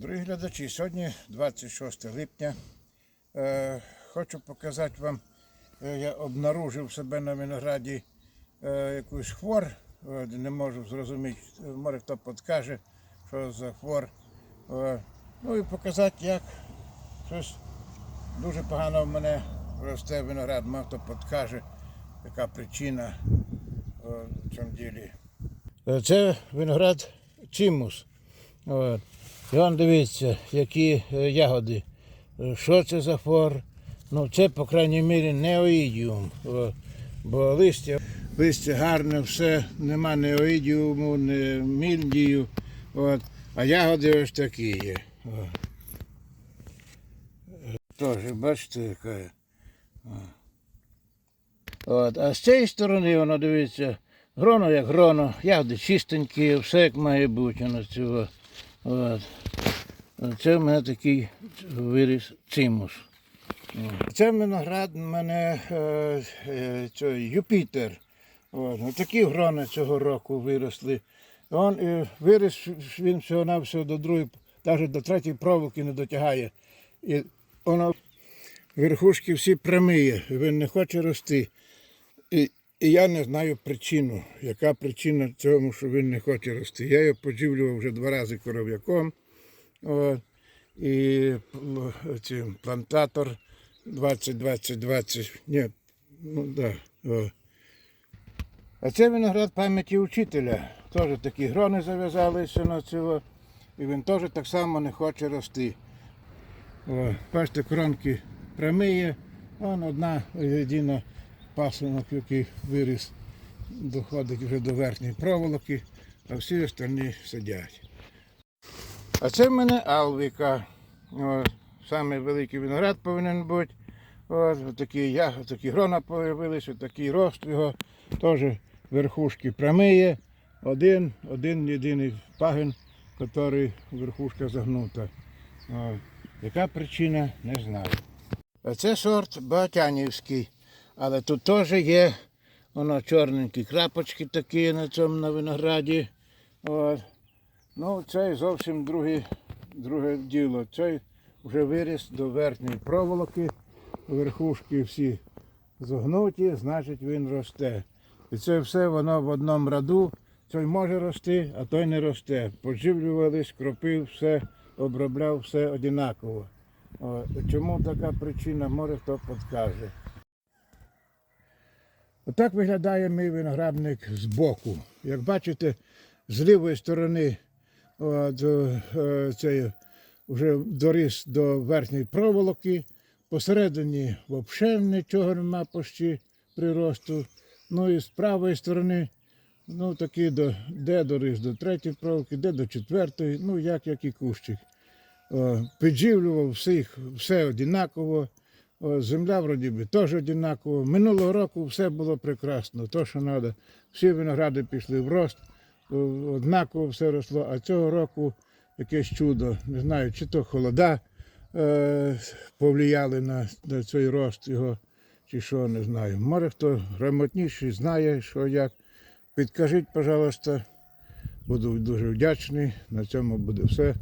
Дорогі глядачі, сьогодні 26 липня. Е, хочу показати вам, е, я обнаружив себе на винограді е, якусь хвор. Не можу зрозуміти, може хто підкаже, що за хвор. Ну і показати, як щось дуже погано в мене росте виноград. Мав хто підкаже, яка причина в цьому ділі. Це виноград чимус. От. І вам дивіться, які е, ягоди. Що це за фор? Ну, це, по крайній мірі, неоїдіум. Бо листя, листя гарне, все, нема неоїдіуму, не мільдію. От. А ягоди ось такі є. Теж, бачите, яка. От. А з цієї сторони воно дивіться, гроно як гроно, ягоди чистенькі, все як має бути. От. Це в мене такий виріс цимус. Це виноград в мене е, е, Юпітер. От. ну, Такі грони цього року виросли. Он, е, виріс він всього навсього до другої, навіть до третьої проволоки не дотягає. І воно верхушки всі прямиє, він не хоче рости. І, і я не знаю причину, яка причина цьому, що він не хоче рости. Я його подживлював вже два рази коров'яком. І цим, плантатор 20-20-20. Ні, ну да. О. А це виноград пам'яті учителя. Теж такі грони зав'язалися на цього. І він теж так само не хоче рости. О, бачите, кронки прямиє. Вон одна єдина пасунок, який виріс, доходить вже до верхньої проволоки, а всі остальні сидять. А це в мене Алвіка. О, саме великий виноград повинен бути. От, такі, я, такі грона з'явилися, такий рост його. Теж верхушки прямиє. Один, один єдиний пагін, який верхушка загнута. О, яка причина, не знаю. А це сорт Багатянівський. Але тут теж є воно чорненькі крапочки такі на цьому на винограді. От. Ну, це зовсім друге, друге діло. Цей вже виріс до верхньої проволоки, верхушки всі зогнуті, значить він росте. І це все воно в одному раду. Той може рости, а той не росте. Подживлювались, кропив, все, обробляв все однаково. Чому така причина, може хто підкаже. Отак виглядає мій виноградник збоку. Як бачите, з лівої сторони от, е, цей вже доріс до верхньої проволоки, посередині взагалі нічого нема почти приросту. Ну і з правої сторони, ну такі до, де доріс до третьої проволоки, де до четвертої, ну як, як і кущик. О, підживлював всіх, все однаково. Земля вроді би теж однаково. Минулого року все було прекрасно, то, що треба. Всі виногради пішли в рост, однаково все росло, а цього року якесь чудо. Не знаю, чи то холода е, повлияли на, на цей рост його, чи що, не знаю. Може хто грамотніший знає, що як. Підкажіть, пожалуйста, буду дуже вдячний. На цьому буде все.